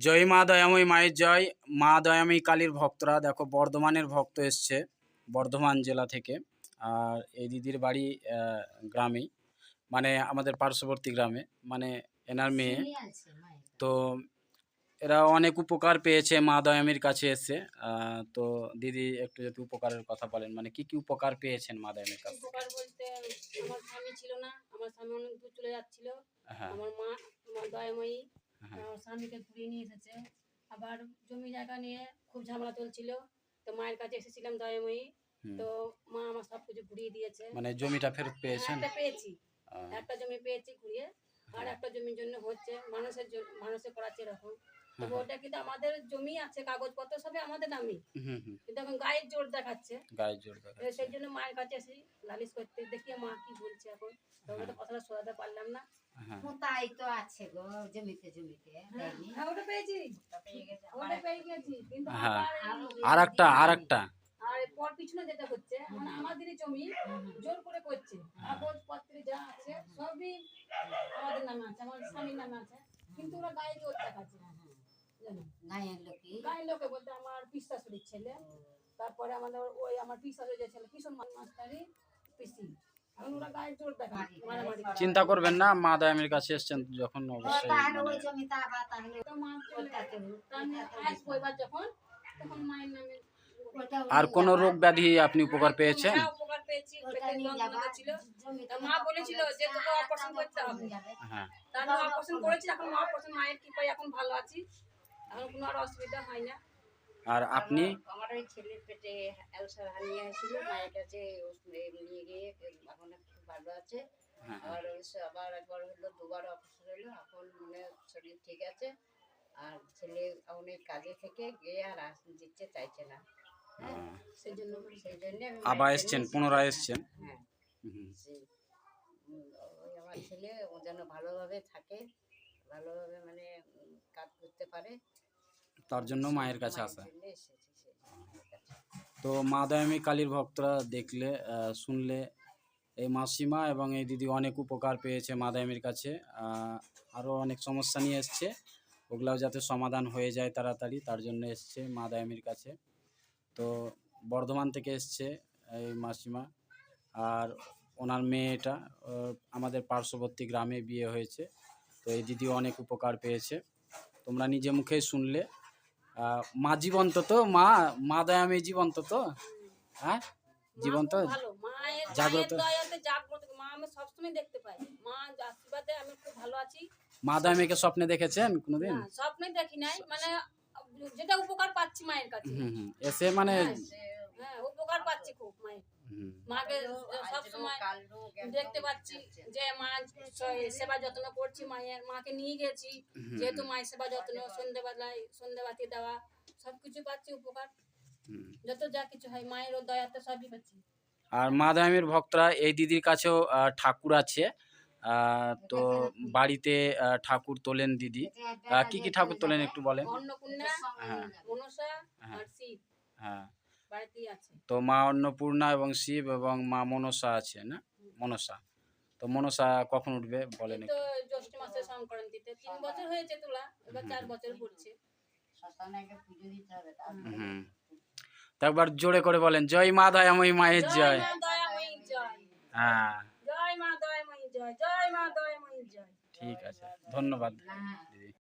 জয় মা দয়াময়ী মায়ের জয় মা দয়াময়ী কালীর ভক্তরা। দেখো বর্ধমানের ভক্ত এসছে বর্ধমান জেলা থেকে। আর এই দিদির বাড়ি গ্রামেই। মানে আমাদের পার্শ্ববর্তী গ্রামে। মানে এনার মেয়ে। তো এরা অনেক উপকার পেয়েছে মা দয়ামীর কাছে এসে। তো দিদি একটু যদি উপকারের কথা বলেন। মানে কি কি উপকার পেয়েছেন মা দয়ামীর কাছে উপকার বলতে আমার স্বামী ছিল না। আমার স্বামী অনেক দূর চলে যাচ্ছিল। হ্যাঁ। আমার মা আমার দয়াময়ী স্বামীকে ঘুরিয়ে নিয়ে এসেছে। আবার জমি জায়গা নিয়ে খুব ঝামেলা চলছিল। তো মায়ের কাছে এসেছিলাম দয়াময়ী। তো মা আমার সবকিছু ঘুরিয়ে দিয়েছে। মানে জমিটা ফেরত পেয়েছেন? একটা পেয়েছি। একটা জমি পেয়েছি ঘুরিয়ে। আর হ্যাঁ। একটা জমির জন্য হচ্ছে। মানুষের মানুষের করাচ্ছে এরকম। হ্যাঁ, ওটা কিন্তু আমাদের জমি আছে কাগজপত্র সবই আমাদের নামে। কিন্তু এখন গায়ের জোর দেখাচ্ছে। গায়ে জোর সেই জন্য মায়ের কাছে আসি লালিশ করতে দেখি মা কি বলছে এখন? তো তো কথাটা শোনাতে পারলাম না। হ্যাঁ। তাই তো আছে গো জমিতে জমিতে হ্যাঁ ওটা পেয়েছি। ওটা পেয়ে গেছে। ওটা পেয়ে গেছি কিন্তু হ্যাঁ। আবার এই- আর একটা আর একটা আর পর পিছনে যেটা হচ্ছে মানে আমাদেরই জমি জোর করে করছে। কাগজ পত্রে যা আছে সবই আমাদের নামে আছে আমার স্বামীর নামে আছে। কিন্তু ওরা গায়ে জোর দেখাচ্ছে গায়ের লোকই গায়ের লোকে বলতে আমার ছেলে। তারপরে আমাদের ওই আমার যে ছেলে কিশোর মাস্টারি পিসি। চিন্তা করবেন না মা দয়ামীর কাছে এসছেন যখন অবশ্যই আর কোন রোগ ব্যাধি আপনি উপকার পেয়েছেন? হ্যাঁ, মা বলেছিল যে তোকে অপারেশন করতে হবে। হ্যাঁ। অপারেশন করেছি এখন অপারেশন মায়ের কৃপায় এখন ভালো আছি। এখন কোনো আর অসুবিধা হয় না। আর আপনি? আমার ওই ছেলের পেটে অ্যালসার হানিয়ে হয়েছিল মায়ের কাছে নিয়ে গিয়ে এখন ভালো আছে। হ্যাঁ, আবার ওই আবার একবার হলো দুবার অপারেশন হলো এখন মানে শরীর ঠিক আছে। আর ছেলে অনেক কাজে থেকে গিয়ে আর দিতে চাইছে না। হ্যাঁ। সেই জন্য সেই জন্য আবার এসছেন পুনরায় এসছেন? হ্যাঁ। ওই আমার ছেলে ও যেন ভালোভাবে থাকে ভালোভাবে মানে কাজ করতে পারে। তার জন্য মায়ের কাছে আসা। তো মা দয়ামী কালীর ভক্তরা দেখলে শুনলে এই মাসিমা এবং এই দিদি অনেক উপকার পেয়েছে মা দয়ামীর কাছে। আরও অনেক সমস্যা নিয়ে এসছে ওগুলাও যাতে সমাধান হয়ে যায় তাড়াতাড়ি তার জন্য এসছে মা দয়ামীর কাছে। তো বর্ধমান থেকে এসছে এই মাসিমা আর ওনার মেয়েটা আমাদের পার্শ্ববর্তী গ্রামে বিয়ে হয়েছে তো এই দিদি অনেক উপকার পেয়েছে। তোমরা নিজে মুখেই শুনলে মা জীবন্ত তো মা মা দয়ামী জীবন্ত তো? হ্যাঁ? জীবন্ত? জাগ্রত। মা আমি সবসময় দেখতে পাই। মা আশীর্বাদে আমি খুব ভালো আছি। মা দয়ামীকে স্বপ্নে দেখেছেন কোনোদিন? স্বপ্নে দেখি নাই মানে যেটা উপকার পাচ্ছি মায়ের কাছে। এসে মানে হ্যাঁ উপকার পাচ্ছি খুব মায়ের। মাকে সবসময় দেখতে পাচ্ছি যে মা সেবা যত্ন করছি মায়ের মাকে নিয়ে গেছি। যেহেতু মায়ের সেবা যত্ন সন্ধ্যেবেলায় সন্ধ্যেবাতি দেওয়া সবকিছু পাচ্ছি উপকার। যত যা কিছু হয় মায়ের ও দয়াতে সবই পাচ্ছি। আর মা দয়ামীর ভক্তরা এই দিদির কাছেও আহ, ঠাকুর আছে। আহ, তো বাড়িতে আহ, ঠাকুর তোলেন দিদি। কি কি ঠাকুর তোলেন একটু বলেন? অন্নপূর্ণা হ্যাঁ। হ্যাঁ। তো মা অন্নপূর্ণা এবং শিব এবং মা মনসা আছে না? মনসা। তো মনসা কখন উঠবে বলেন এই একটু। তো জ্যৈষ্ঠ মাসে সংক্রান্তিতে। তিন বছর হয়েছে তোলা এবার চার বছর পড়ছে। শ্মশানে আগে পুজো দিতে হবে তারপরে হুম। তো একবার জোরে করে বলেন জয় মা দয়াময়ী মায়ের জয় জয়। মা দয়াময়ী জয়। হ্যাঁ। জয় মা দয়াময়ী জয় জয় মা দয়াময়ী জয়। ঠিক আছে ধন্যবাদ। হ্যাঁ।